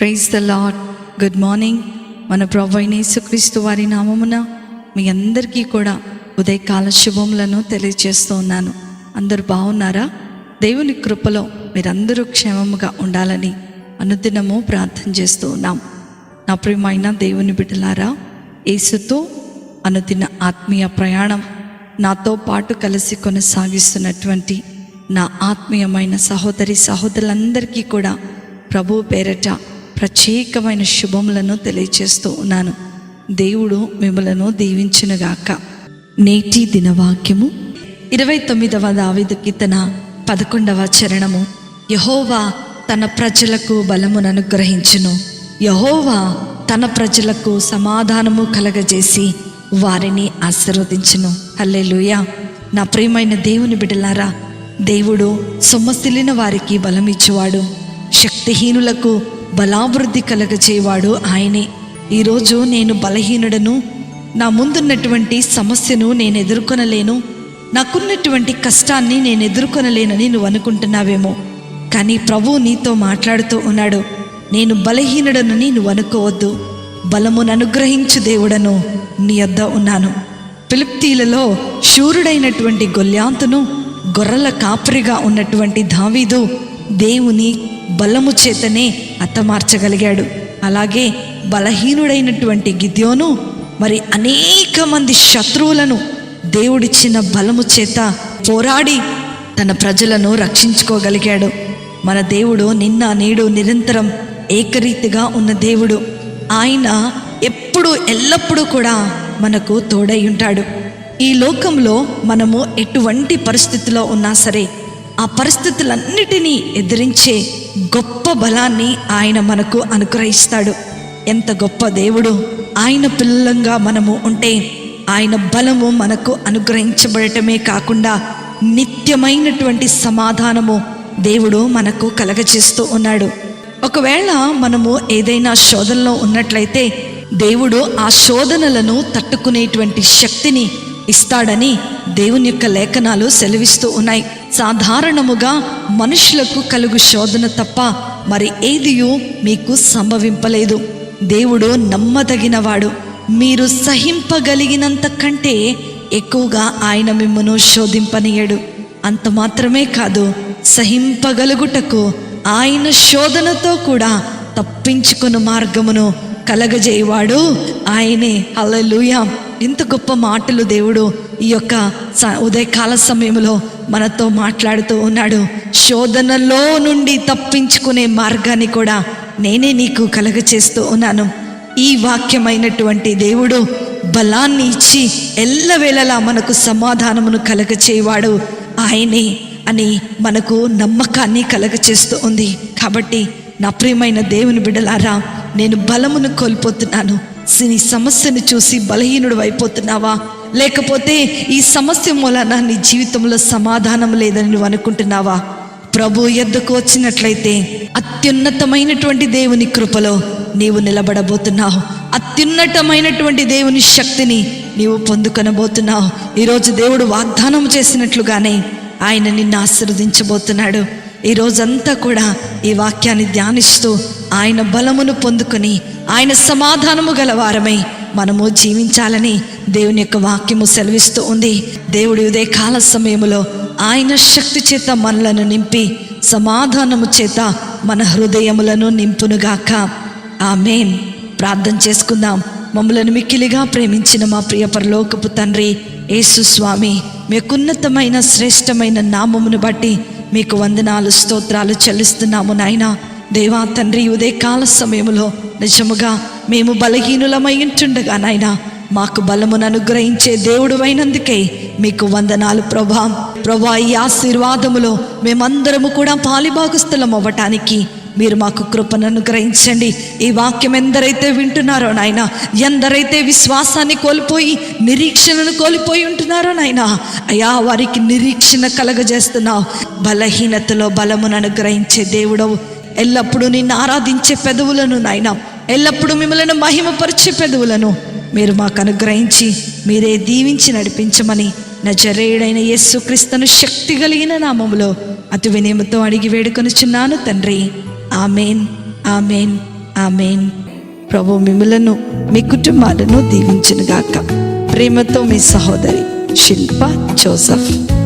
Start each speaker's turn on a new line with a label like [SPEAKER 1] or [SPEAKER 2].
[SPEAKER 1] Praise the Lord good morning మన ప్రభు యేసుక్రీస్తు వారి నామమున మీ అందరికీ కూడా ఉదయకాల శుభములను తెలియజేస్తూ ఉన్నాను. అందరు బాగున్నారా? దేవుని కృపలో మీరందరూ క్షేమముగా ఉండాలని అనుదినము ప్రార్థన చేస్తూ ఉన్నాం. నా ప్రియమైన దేవుని బిడ్డలారా యేసుతో అనుదిన ఆత్మీయ ప్రయాణం నాతో పాటు కలిసి కొనసాగిస్తున్నటువంటి నా ఆత్మీయమైన సహోదరి సహోదరులందరికీ కూడా ప్రభు పేరట ప్రత్యేకమైన శుభములను తెలియచేస్తూ ఉన్నాను. దేవుడు మిమ్మలను దీవించునుగాక. నేటి దినవాక్యము ఇరవై తొమ్మిదవ దావిదు కీర్తన పదకొండవ చరణము. యహోవా తన ప్రజలకు బలమును అనుగ్రహించును యహోవా తన ప్రజలకు సమాధానము కలగజేసి వారిని ఆశీర్వదించును. హల్లెలూయా. నా ప్రియమైన దేవుని బిడ్డలారా దేవుడు సొమ్మసిల్లిన వారికి బలమిచ్చువాడు. శక్తిహీనులకు బలాభివృద్ధి కలగజేవాడు ఆయనే. ఈరోజు నేను బలహీనుడను నా ముందున్నటువంటి సమస్యను నేను ఎదుర్కొనలేను నాకున్నటువంటి కష్టాన్ని నేను ఎదుర్కొనలేనని నువ్వు అనుకుంటున్నావేమో. కానీ ప్రభు నీతో మాట్లాడుతూ ఉన్నాడు నేను బలహీనుడనని నువ్వు అనుకోవద్దు బలమును అనుగ్రహించు దేవుడను నీ వద్ద ఉన్నాను. పిలుప్తీలలో శూరుడైనటువంటి గొల్యాంతును గొర్రెల కాపరిగా ఉన్నటువంటి దావీదు దేవుని బలము చేతనే అత్తమార్చగలిగాడు అలాగే బలహీనుడైనటువంటి గిద్యోను మరి అనేక మంది శత్రువులను దేవుడిచ్చిన బలము చేత పోరాడి తన ప్రజలను రక్షించుకోగలిగాడు. మన దేవుడు నిన్న నేడు నిరంతరం ఏకరీతిగా ఉన్న దేవుడు. ఆయన ఎప్పుడు ఎల్లప్పుడూ కూడా మనకు తోడై ఉంటాడు. ఈ లోకంలో మనము ఎటువంటి పరిస్థితిలో ఉన్నా సరే ఆ పరిస్థితులన్నిటినీ ఎదిరించే గొప్ప బలాన్ని ఆయన మనకు అనుగ్రహిస్తాడు. ఎంత గొప్ప దేవుడు. ఆయన పిల్లలంగా మనము ఉంటే ఆయన బలము మనకు అనుగ్రహించబడటమే కాకుండా నిత్యమైనటువంటి సమాధానము దేవుడు మనకు కలగచేస్తూ ఉన్నాడు. ఒకవేళ మనము ఏదైనా శోధనలో ఉన్నట్లయితే దేవుడు ఆ శోధనలను తట్టుకునేటువంటి శక్తిని ఇస్తాడని దేవుని యొక్క లేఖనాలు సెలవిస్తూ ఉన్నాయి. సాధారణముగా మనుషులకు కలుగు శోధన తప్ప మరి ఏదియూ మీకు సంభవింపలేదు. దేవుడు నమ్మదగినవాడు. మీరు సహింపగలిగినంత కంటే ఎక్కువగా ఆయన మిమ్మను శోధింపనీయడు. అంత మాత్రమే కాదు సహింపగలుగుటకు ఆయన శోధనతో కూడా తప్పించుకున్న మార్గమును కలగజేయవాడు ఆయనే. హల్లెలూయా. ఇంత గొప్ప మాటలు దేవుడు ఈ యొక్క ఉదయకాల సమయంలో మనతో మాట్లాడుతూ ఉన్నాడు. శోధనలో నుండి తప్పించుకునే మార్గాన్ని కూడా నేనే నీకు కలగచేస్తూ ఉన్నాను. ఈ వాక్యమైనటువంటి దేవుడు బలాన్ని ఇచ్చి ఎల్లవేళలా మనకు సమాధానమును కలగచేవాడు. ఆయనే అని మనకు నమ్మకాన్ని కలగచేస్తూ ఉంది. కాబట్టి నా ప్రియమైన దేవుని బిడ్డలారా నేను బలమును కోల్పోతున్నాను. నీ సమస్యను చూసి బలహీనుడు అయిపోతున్నావా? లేకపోతే ఈ సమస్య మూలన నీ జీవితంలో సమాధానం లేదని నువ్వు అనుకుంటున్నావా? ప్రభు ఎద్దకు వచ్చినట్లయితే అత్యున్నతమైనటువంటి దేవుని కృపలో నీవు నిలబడబోతున్నావు. అత్యున్నతమైనటువంటి దేవుని శక్తిని నీవు పొందుకొనబోతున్నావు. ఈరోజు దేవుడు వాగ్దానం చేసినట్లుగానే ఆయన నిన్ను ఆశీర్వదించబోతున్నాడు. ఈ రోజంతా కూడా ఈ వాక్యాన్ని ధ్యానిస్తూ ఆయన బలమును పొందుకొని ఆయన సమాధానము గల వారమై మనము జీవించాలని దేవుని యొక్క వాక్యము సెలవిస్తూ ఉంది. దేవుడి ఉదయ కాల సమయములో ఆయన శక్తి చేత మనలను నింపి సమాధానము చేత మన హృదయములను నింపునుగాక. ఆమెన్. ప్రార్థన చేసుకుందాం. మమ్మలను మిక్కిలిగా ప్రేమించిన మా ప్రియపరలోకపు తండ్రి యేసు స్వామి మీకున్నతమైన శ్రేష్టమైన నామమును బట్టి మీకు వందనాలు స్తోత్రాలు చెల్లిస్తున్నాము నాయన. దేవా తండ్రి ఉదయకాల సమయంలో నిజముగా మేము బలహీనులమై ఉంటుండగా నాయన మాకు బలమును అనుగ్రహించే దేవుడు అయినందుకే మీకు వందనాలు ప్రభా. ప్రభా ఈ ఆశీర్వాదములో మేమందరము కూడా పాలిభాగస్థలం అవ్వటానికి మీరు మాకు కృపను అనుగ్రహించండి. ఈ వాక్యం ఎందరైతే వింటున్నారో నాయన ఎందరైతే విశ్వాసాన్ని కోల్పోయి నిరీక్షణను కోల్పోయి ఉంటున్నారో నాయన అయా వారికి నిరీక్షణ కలగజేస్తున్నావు. బలహీనతలో బలమును అనుగ్రహించే దేవుడవు. ఎల్లప్పుడూ నిన్ను ఆరాధించే పెదవులను నాయన. ఎల్లప్పుడూ మిమ్మల్ని మహిమపరిచే పెదవులను మీరు మాకు అనుగ్రహించి మీరే దీవించి నడిపించమని నజరేయుడైన యేసుక్రీస్తును శక్తి కలిగిన నామములో అతి వినయముతో అడిగి వేడుకొనుచున్నాను తండ్రి. Amen amen amen. ప్రభు మిమ్మలను మీ కుటుంబాలను దీవించునుగాక. ప్రేమతో మీ సహోదరి శిల్ప జోసఫ్.